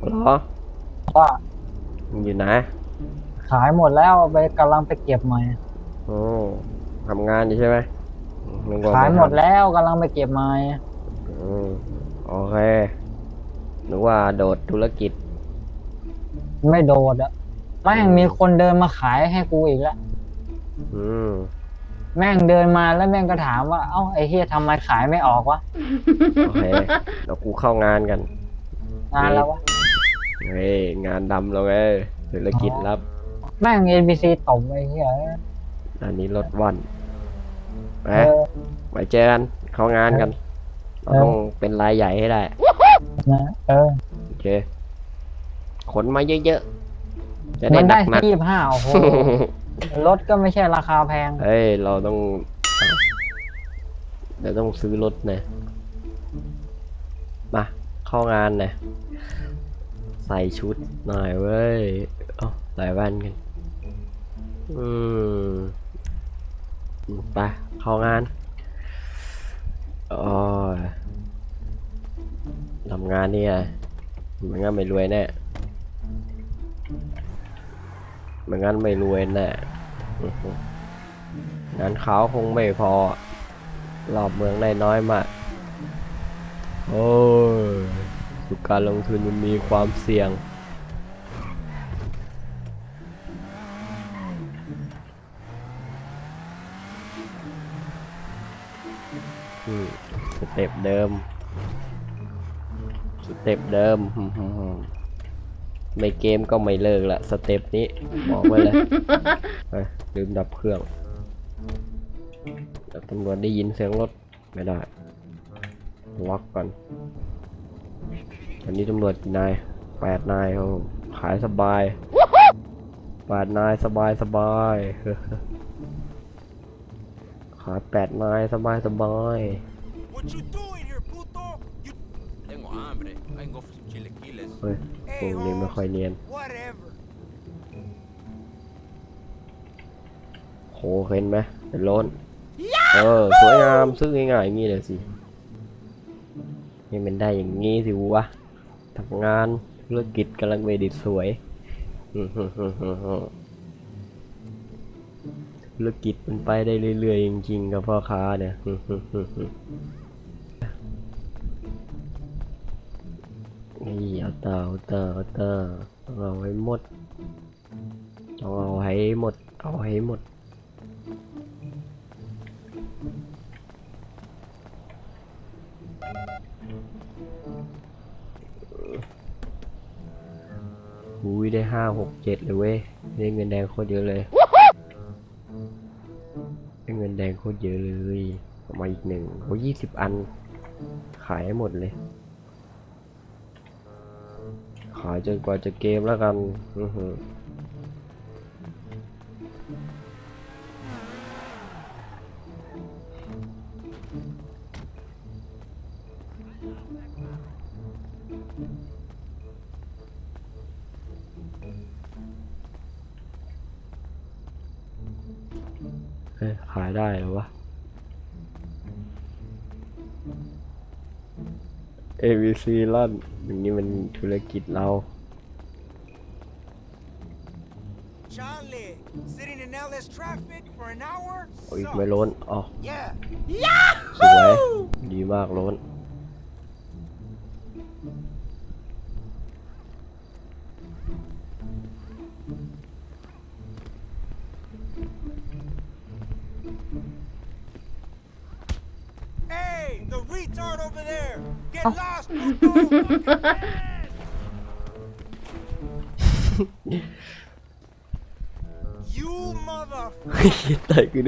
เหรอว่ามึงอยู่ไหนขายหมดแล้วไปกำลังไปเก็บใหม่โอ้ทำงานอยู่ใช่ไหมนึกว่ขายไทำหมดแล้วกำลังไปเก็บใหม่อืมโอเคนึกว่าโดดธุรกิจ ไม่โดดอะแม่งมีคนเดินมาขายให้กูอีกแล้วอืมแม่งเดินมาแล้วแม่งก็ถามว่า เอ้าไอ้เฮียทำไมขายไม่ออกวะโอเคเดี๋ยวกูเข้างานกันงานแล้ววะ เฮ้ยงานดำแล้วเว้ยธุรกิจลับ แม่ง NPC ตบไอ้เฮียอันนี้รถวันไปเออ ไปเจอกันเข้างานกัน เราเออ ต้องเป็นรายใหญ่ให้ได้ นะเออ โอเค ขนมาเยอะๆ จะได้มันหนัได้กหนักที่ห้าโอ้โห รถก็ไม่ใช่ราคาแพง เฮ้ย เราต้องเดี๋ยวต้องซื้อรถนะมาเข้างานนะ ใส่ชุดหน่อยเว้ยเอาใส่แว่นกัน อืมไปเข้างานโอ้ยทำงานเนี่ยมันงั้นไม่รวยแน่มันงั้นไม่รวยแน่งานเขาคงไม่พอรอบเมืองได้น้อยมาก โอ้ย ทุกการลงทุนมันมีความเสี่ยงอืมสเต็ปเดิม สเต็ปเดิมหึ่มๆๆไม่เกมก็ไม่เลิกละสเต็ปนี้บอกไว้เลยไปลืมดับเครื่องเดี๋ยวตำรวจได้ยินเสียงรถไม่ได้ล็อกก่อน อันนี้ตำรวจกี่นายแปดนายโอ้ขายสบายแปดนายสบายสบายขายแปดนายสบายสบาย What you doing here, puto? You Tengo hambre. Vengo for some chilequiles. เฮ้ยพวกนี้ไม่ค่อยเนียน whatever. โหเห็นไหมเป็นล้นเออ สวยงามซื้อง่ายๆอย่างนี้เลยสินี่มันได้อย่างงี้สิวะ ทำงานธุรกิจกำลังเวดิสวยอื้อหือหือหือหือธุรกิจมันไปได้เรื่อยๆจริงๆกับพ่อค้าเนี่ยนี่เอาเตาเอาเตาเอาเตาเอาให้หมดเอาให้หมดเอาให้หมด อุ้ยได้ห้าหกเจ็ดเลยเว้ยได้เงินแดงโคตรเยอะเลยได้เงินแดงโคตรเยอะเลยมาอีกหนึ่งโอ้ยี่สิบอัน ขายให้หมดเลย ขายจนกว่าจะเกมแล้วกันอือหือ เฮ้ยขายได้เหรอวะ ABC ลั่นอย่างนี้มันธุรกิจเรา Charlie, sitting in LS traffic for an hour? โอ้ย Sucks. ไม่ล้นอ๋อ Yeah. สวย ดีมากล้น Hey, the retard over there. Get lost, puto. you mother. ตายกู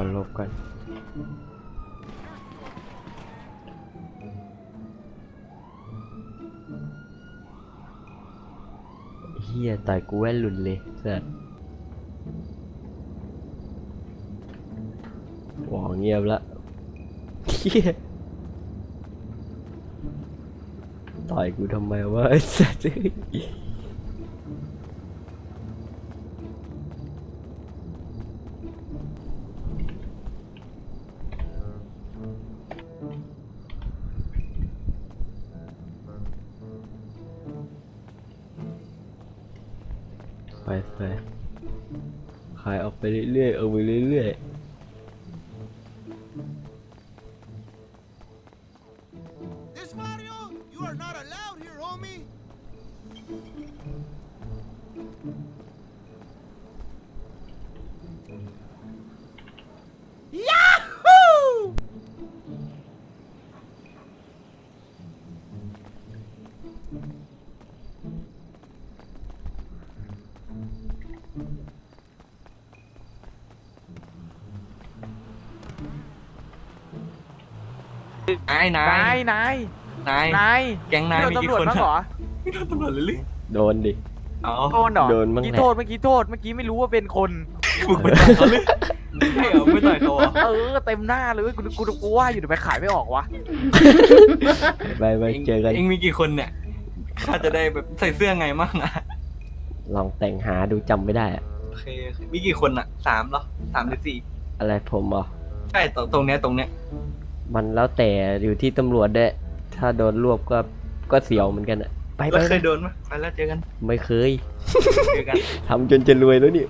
ก่ลบก่นเฮียตายกูแว่นหลุนเลยเสือหวองเงียบละเฮียตายกูทำไมวะไอ้สัสายนานายยนายนายนายแก๊งนายโดมีนกี่ตำรวจคนบ้างเหรอไม่โดนตำรวจเลยหรือโดนดิ อ๋อโดนเหรอโดนบ้างเมื่อกี้แหละโทษเมื่อกี้โทษเมื่อกี้ไม่รู้ว่าเป็นคน มึงไปต่อยเขาเลยใช่เหรอไม่ต่อยเขาเหรอเออเต็มหน้าเลยเว้ยกูกูกูว่าอยู่เดี๋ยวไปขายไม่ออกวะไปไปเจอกัน เองมีกี่คนเนี่ยข้าจะได้แบบใส่เสื้อไงมั่งอะลองแต่งหาดูจำไม่ได้อะโอเคโอเคมีกี่คนอะสามเหรอสามหรือสี่อะไรผมเหรอใช่ตรงตรงเนี้ยตรงเนี้ย มันแล้วแต่อยู่ที่ตำรวจด้วยถ้าโดนรวบก็ก็เสียวเหมือนกันอะไปไปแล้วเคไปยโดนไหมไปแล้วเจอกันไม่เคยเจอกันทำจนจะรวยแล้วนี่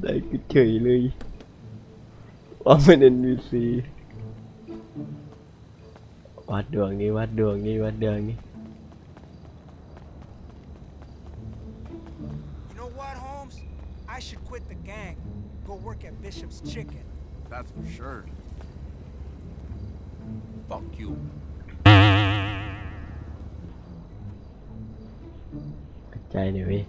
ได้ก็เฉยเลยว่าเป็น NPC วัดดวงนี้วัดดวงนี้วัดดวงนี้ what, Holmes? I should quit the gang. Go work at Bishop's Chicken. That's for sure. Fuck you. กระจายหน่อยเว้ย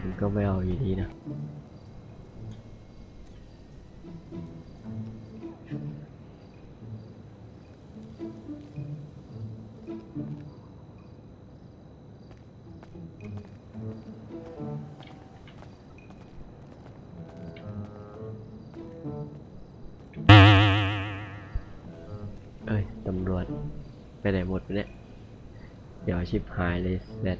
มันก็ไม่เอาอยู่ดีนะ เอ้ยตำรวจ ไปไหนหมดไปเนี่ย เดี๋ยวชิปหายเลยเสร็จ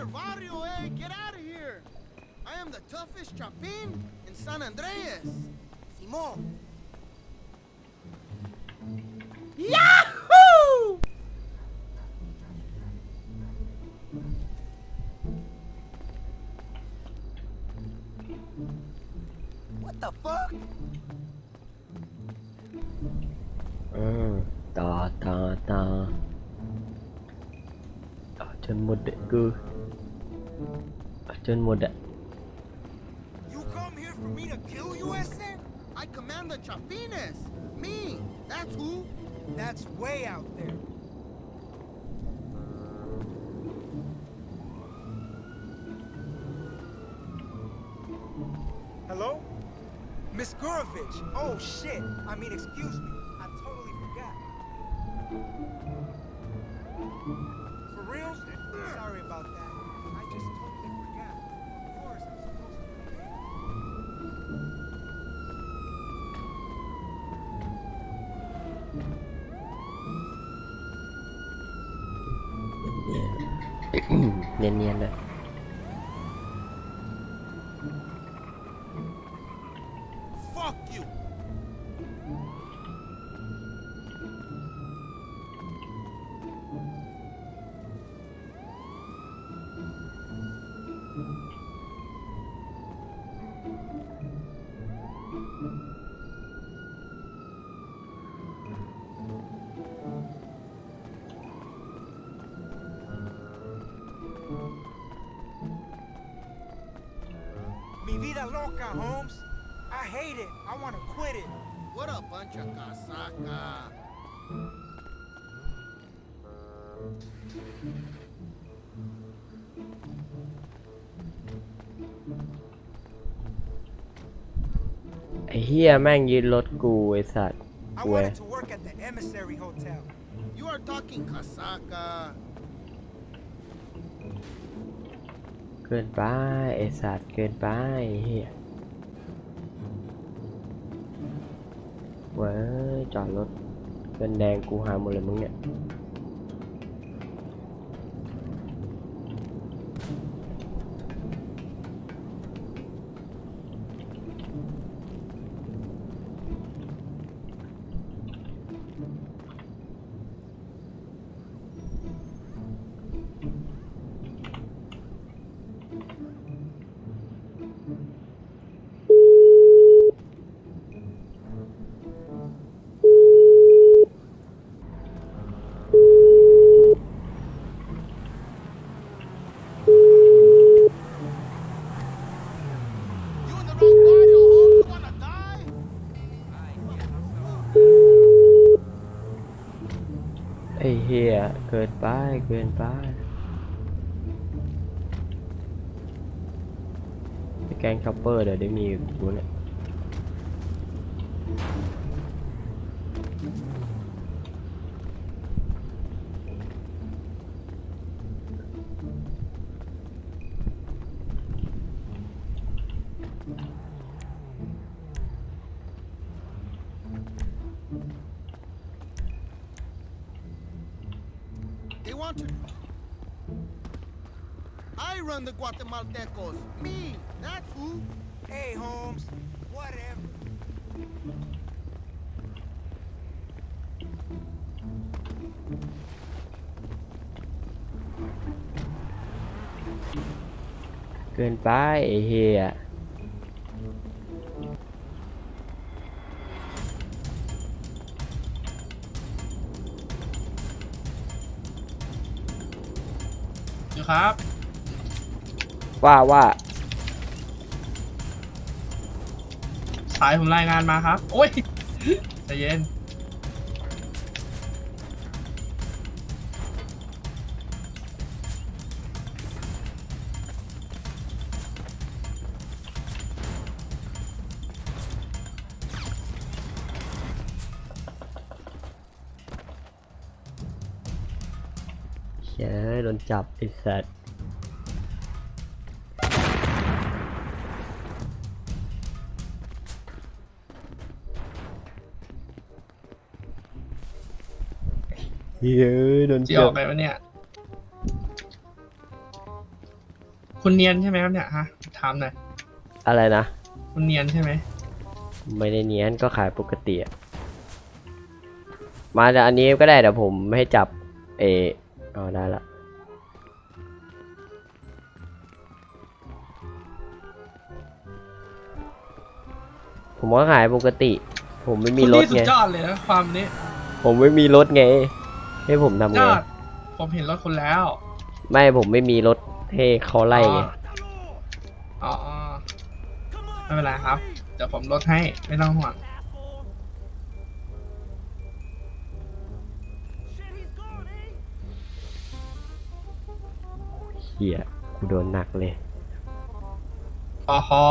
your eh? Get out of here! I am the toughest chapin in San Andreas. Simon. Yahoo! What the fuck? Mm, ta ta ta. Ở chân một đệ cư return mode You come here for me to kill you, Ese? I command the Chapines! Me! That's who? That's way out there. Hello? Miss Gurovich! Oh shit! I mean, excuse me. I totally forgot. For real? Sorry about that. เนียนๆเลย vida loca, Holmes. I hate it. I want to quit it. What a bunch of casaca. ไอ้เฮียแม่งยืนรถกูไอ้สัตว์ I Where? wanted to work at the Emissary Hotel. You are talking casaca. กินไปไอสัตว์เกินไปเฮียเว้ยจอดรถเกินแดงกูหาหมดเลยมึงเนี่ย ไอ้เฮียเกินไปเกินไปแกงคัพเปอร์เดี๋ยวได้มีกูเนี่ย I run the Guatemaltecos. Me, that's who. Hey, Holmes. Whatever. เกินไปไอ้เฮียอยู่ครับ ว่าว่าสายผมรายงานมาครับ โอ้ยใจเย็น เฮ้ยโดนจับไอ้สัตว์ เฮ้ยโดนจะอจัอบกไปวะเนี่ย คุณเนียนใช่ไหมครับเนี่ยฮะถามหน่อยอะไรนะ คุณเนียนใช่ไหมไม่ได้เนียนก็ขายปกติอะมาจากอันนี้ก็ได้เดี๋ยวผมให้จับ เออเอาได้ละ ผมก็ขายปกติ ผมไม่มีคุณรถนี่สุไง ดยอดเลยนะความนี้ผมไม่มีรถไง ให้ผมทำยไงอดผมเห็นรถคุณแล้ว ไม่ผมไม่มีรถให้เขาไล่ไงอ๋ออ๋อไม่เป็นไรครับ เดี๋ยวผมลดให้ ไม่ต้องห่วง Shit, he's gone, eh? เฮียกูโดนหนักเลย อ๋อหอ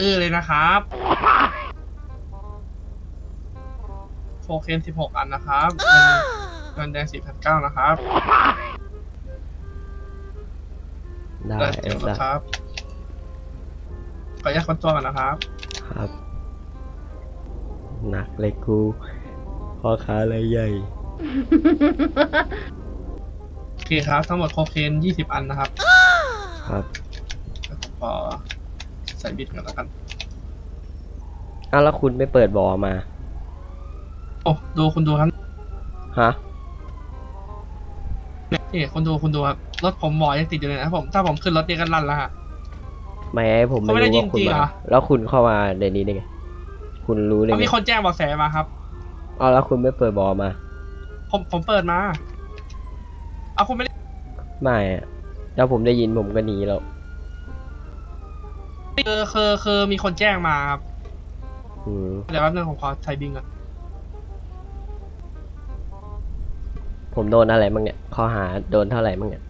อื้อเลยนะครับโฟเคนสิบหกอันนะครับเงิน เงินแดงสี่พันเก้านะครับได้ได้ไอ้เดี๋ยวสัสครับ ขออนุญาตคนตัวก่อนนะครับ ครับหนักเลยกูพ่อค้าอะไรายใหญ่ โอเคครับ ทั้งหมดโคเคนยี่สิบอันนะครับครับแล้วผมขอใส่บิดก่อนแล้วกัน อ้าวแล้วคุณไม่เปิดบอมา โอ้ ดูคุณดูครับ ฮะ นี่คุณดูคุณดูครับรถผมหมอยังติดอยู่เลยนะผมถ้าผมขึ้นรถนี่ก็ลั่นแล้วฮะ ไม่ผมเขาไม่ไม่ได้รู้ว่าคุณยิงจริงมาเหรอแล้วคุณเข้ามาในนี้ได้ไงคุณรู้ได้เขาไงมีคนแจ้งเบาะแสมาครับอ้าวแล้วคุณไม่เปิดบอมาผมผมเปิดมาเอาคุณไม่ได้ไม่อะแล้วผมได้ยินผมก็หนีแล้วคือคือคือมีคนแจ้งมาครับอืมเดี๋ยวแป๊บนึงผมขอใช้บิงก่อน ผมโดนอะไรบ้างเนี่ย ข้อหาโดนเท่าไหร่บ้างเนี่ย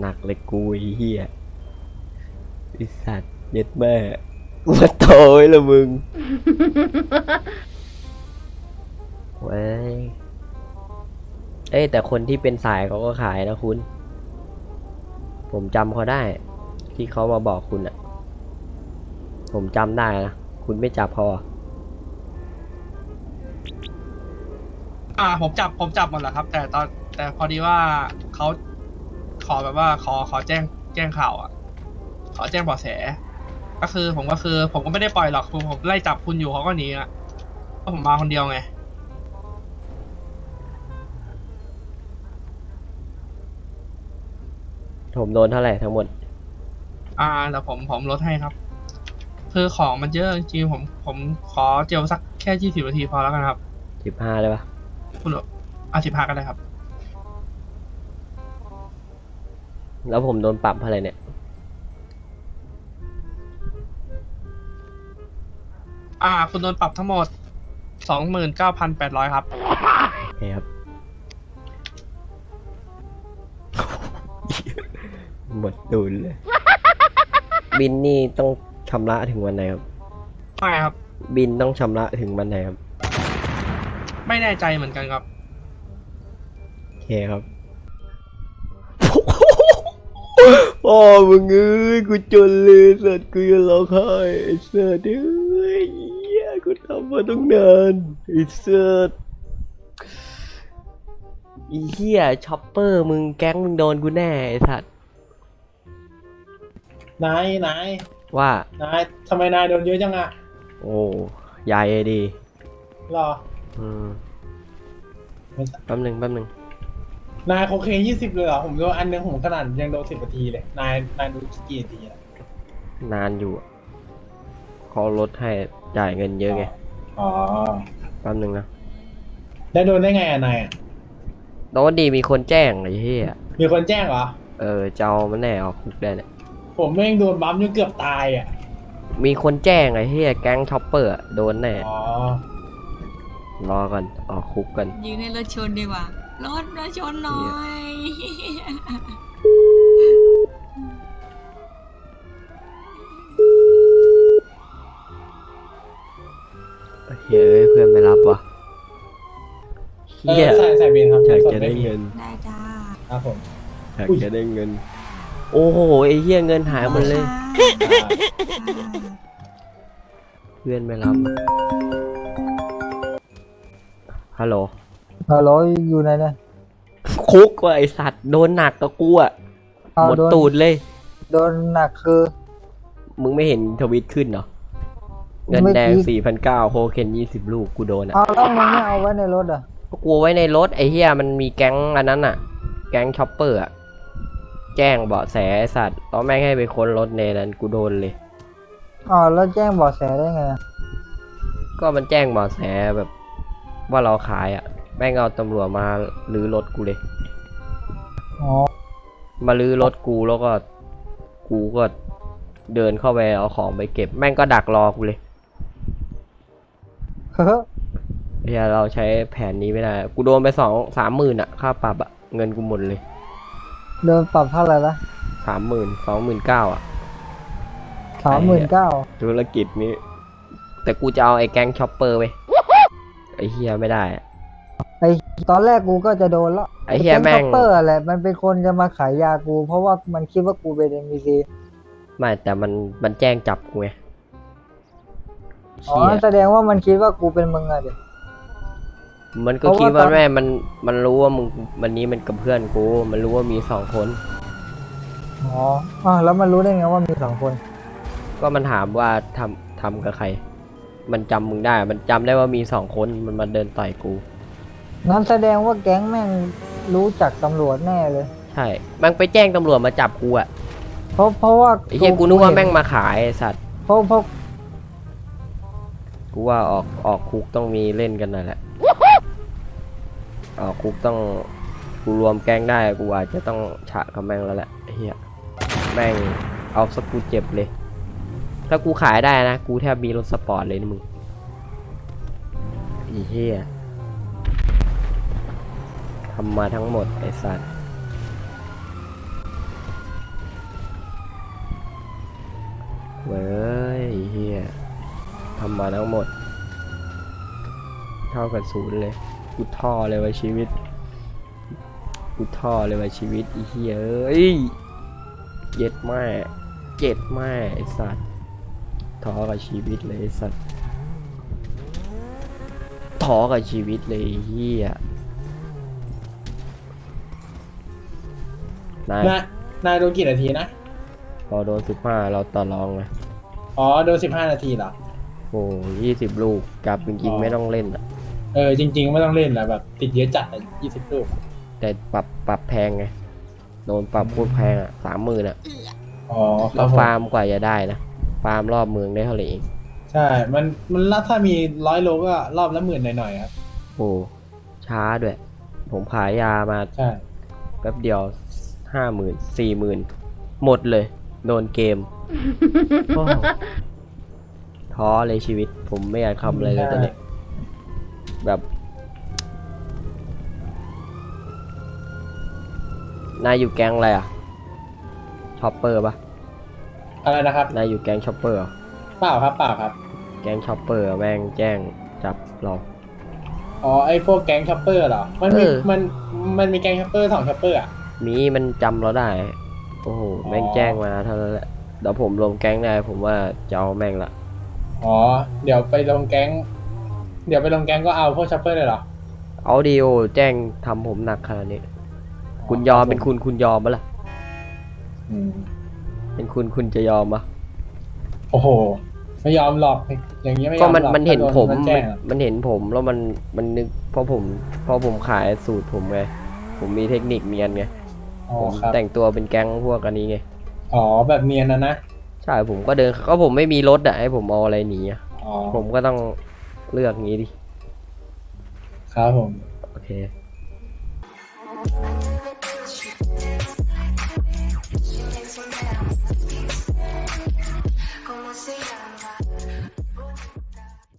หนักเลยกูไอ้เหี้ยไอสัตว์เย็ดแม่กูมาโตยละมึงเว้ยเอ้ยแต่คนที่เป็นสายเขาก็ขายนะคุณ ผมจำเขาได้ ที่เขามาบอกคุณอะผมจำได้นะ คุณไม่จับพอ อ่าผมจับผมจับหมดแล้วครับ แต่ตอนแต่พอดีว่าเขาขอแบบว่าขอขอแจ้งแจ้งข่าวอะ ขอแจ้งเบาะแส ก็คือผมก็คือ ผมก็ไม่ได้ปล่อยหรอกผมผมไล่จับคุณอยู่เขาก็หนีอะเพราะผมมาคนเดียวไงผมโดนเท่าไหร่ทั้งหมด อ่าแต่ผมผมลดให้ครับ คือของมันเยอะจริงๆผมผมขอเจลสักแค่ยี่สิบนาทีพอแล้วกันครับสิบห้าเลยปะ คุณอาสิบห้าก็ได้ครับ แล้วผมโดนปรับเท่าไหร่เนี่ย อ่า คุณโดนปรับทั้งหมดสองหมื่นเก้าพันแปดร้อยครับ โอเคครับ หมดตูนเลย บินนี่ต้องชำระถึงวันไหนครับ ไม่ครับ บินต้องชำระถึงวันไหนครับ ไม่แน่ใจเหมือนกันครับ โอเคครับ โอ้มึงเอ้ยกูจนเลยสัตว์กูจะร้องไห้ไอ้สัตว์เอ้ยเหี้ยกูทำมาตั้งนานไอ้สัตว์ไอีเหี้ยช็อปเปอร์มึงแก๊งมึงโดนกูแน่ไอ้สัตว์นายนายว่า นายทำไมนายโดนเยอะจังอะโอ้ยายดีหรอ อืมแป๊บหนึ่งแป๊บหนึ่งนายโคเคนยี่สิบเลยเหรอ ผมโดนอันหนึงผมขนาดยังโดนสิบนาทีเลย นายนายดูกี่นาทีอะนานอยู่อะเขาลดให้จ่ายเงินเยอะไงอ๋อ แป๊บหนึ่งนะได้โดนได้ไงอะนายอะโดนดีมีคนแจ้งไอ้เหี้ยมีคนแจ้งเหรอ เออจะเอามันแน่เอาคุกได้เนี่ยผมแม่งโดนบัมจนเกือบตายอะมีคนแจ้งไอ้เหี้ยแก๊งช็อปเปอร์อะโดนแน่ อ๋อ รอก่อนออกคุกกัน ยืนให้รถชนดีกว่ารถมาชนหน่อย เฮ้ยเพื่อนไม่รับวะเอเฮียอใส่ใส่บินครับอยากสจะได้ม่ผิเงินได้จ้าครับผม อยากอุ้ยจะได้เงิน โอ้โหไอ้เฮียเงินหายหมดเลยเพื่อนไม่รับ ฮัลโหลฮัลโหลอยู่ไหนเนี่ยคุกว่ะไอสัตว์โดนหนักกับกูอะเอาหมดโดนตูดเลย โดนหนักคือ มึงไม่เห็นทวิตขึ้นเหรอเงินเมื่อแดงกี้ สี่พันเก้าโคเคนยี่สิบลูกกูโดนอะเอาแล้วมึงไม่เอาไว้ในรถอะก็กูไว้ในรถไอ้เฮียมันมีแก๊งอันนั้นอะแก๊งช็อปเปอร์อะแจ้งเบาะแสไอ้สัตว์แล้วแม่งให้ไปค้นรถในนั้นกูโดนเลย อ๋อแล้วแจ้งเบาะแสได้ไงอะก็มันแจ้งเบาะแสแบบ ว่าเราขายอะแม่งเอาตำรวจมาลื้อรถกูเลย อ๋อ มาลื้อรถกูแล้วก็ กูก็เดินเข้าไปเอาของไปเก็บ แม่งก็ดักรอกูเลยเฮ้อเฮียเราใช้แผนนี้ไม่ได้ กูโดนไปสองสามหมื่นอะค่าปรับอะเงินกูหมดเลยเดินปรับเท่าไหร่ละสามหมื่นสองหมื่นเก้าอะสามหมื่นเก้าธุรกิจนี้ แต่กูจะเอาไอ้แก๊งช็อปเปอร์ไป ไอ้เฮียไม่ได้อะไอตอนแรกกูก็จะโดนแล้วไอ้เหี้ยแม่ง ป็นช็อปเปอร์แหละมันเป็นคนจะมาขายยากู เพราะว่ามันคิดว่ากูเป็นเอ็มบีซีไม่แต่มันมันแจ้งจับกูไงอ๋อเฮียแสดงว่ามันคิดว่ากูเป็นมึงอะดิมันก็เพราะว่าคิดว่าตอน แม่มันมันรู้ว่ามึงวันนี้มันกับเพื่อนกู มันรู้ว่ามีสองคน อ๋ออ๋อแล้วมันรู้ได้ไงว่ามีสองคน ก็มันถามว่าทำทำกับใคร มันจำมึงได้ มันจำได้ว่ามีสองคนมันมาเดินต่อยกู งั้นแสดงว่าแก๊งแม่งรู้จักตำรวจแน่เลย ใช่ มันไปแจ้งตำรวจมาจับกูอะเพราะเพราะว่าไอ้เหี้ยกูนึกว่าแม่งมาขายไอ้สัตว์ เพราะเพราะกูว่าออกออกคุกต้องมีเล่นกันหน่อยแหละ ออกคุกต้องกูรวมแก๊งได้กูอาจจะต้องฉะกับแม่งแล้วแหละไอ้เฮียแม่งเอาสักกูเจ็บเลย ถ้ากูขายได้นะ กูแทบมีรถสปอร์ตเลยนะมึงอีเหี้ยทำมาทั้งหมดไอ้สัตว์เว้ยไอ้เหี้ยทำมาทั้งหมด เท่ากับศูนย์เลย กูท่อเลยว่าชีวิต กูท่อเลยว่าชีวิตไอีเหี้ยเอ้ยเย็ดแม่เจ็ดแม่ไอสัตว์ ท้อกับชีวิตเลยไอสัตว์ท้อกับชีวิตเลยไอ้เหี้ยนายนายนายโดนกี่นาทีนะพอโดนสิบห้าเราต่อรองไงอ๋อโดนสิบห้านาทีเหรอ โอ้ยี่สิบลูกกลับจริงอ๋อๆไม่ต้องเล่นอะเออจริงๆไม่ต้องเล่นแหละแบบ ติดเยอะจัดอะยี่สิบลูก แต่ปรับปรับแพงไง โดนปรับพูดแพงอะสามหมื่นอะอ๋อคแล้รัวบผมฟาร์มกว่าจะได้นะ ฟาร์มรอบเมืองได้เท่าไหร่เองใช่ มันมันละถ้ามีร้อยโลก็รอบละหมื่นหน่อยๆครับ โอ้ช้าด้วย ผมขายยามาใช่ แป๊บเดียวห้าหมื่นสี่หมื่นหมดเลย โดนเกมโอ้ท้อเลยชีวิต ผมไม่อยากทำอะไรเลยตอนนี้แบบ นายอยู่แก๊งอะไรอะชอปเปอร์ปะ อะไรนะครับ นายอยู่แก๊งชอปเปอร์เหรอเปล่าครับเปล่าครับ แก๊งชอปเปอร์แม่งแจ้งจับเรา อ๋อไอพวกแก๊งช็อปเปอร์เหรอ มันมีเออ มันมันมีแก๊งช็อปเปอร์สองช็อปเปอร์อะ มีมันจำเราได้ โอ้โห แม่งแจ้งมาเท่านั้นแหละเดี๋ยวผมลงแก๊งได้ผมว่าจะเอาแม่งละ อ๋อ เดี๋ยวไปลงแก๊ง เดี๋ยวไปลงแก๊งก็เอาพวกช็อปเปอร์เลยเหรอเอาดีโอแจ้งทำผมหนักขนาดนี้ คุณยอมเป็นคุณคุณยอมปะล่ะ อืม เป็นคุณคุณจะยอมปะโอ้โห ไม่ยอมหรอกอย่างนี้ไม่ยอมก็มันหรอกมันเห็นถ้าโดผมมันมัแจ้นงอะมันเห็นผมแล้วมันมันนึกเพราะผมเพราะผมขายสูตรผมไงผมมีเทคนิคเนียนไงอ๋อผมครับแต่งตัวเป็นแก๊งพวกอันนี้ไงอ๋อแบบเนียนนะนะใช่ผมก็เดินก็ผมไม่มีรถอะให้ผมเอาอะไรหนีอะอ๋อผมก็ต้องเลือกงี้ดิครับผม โอเค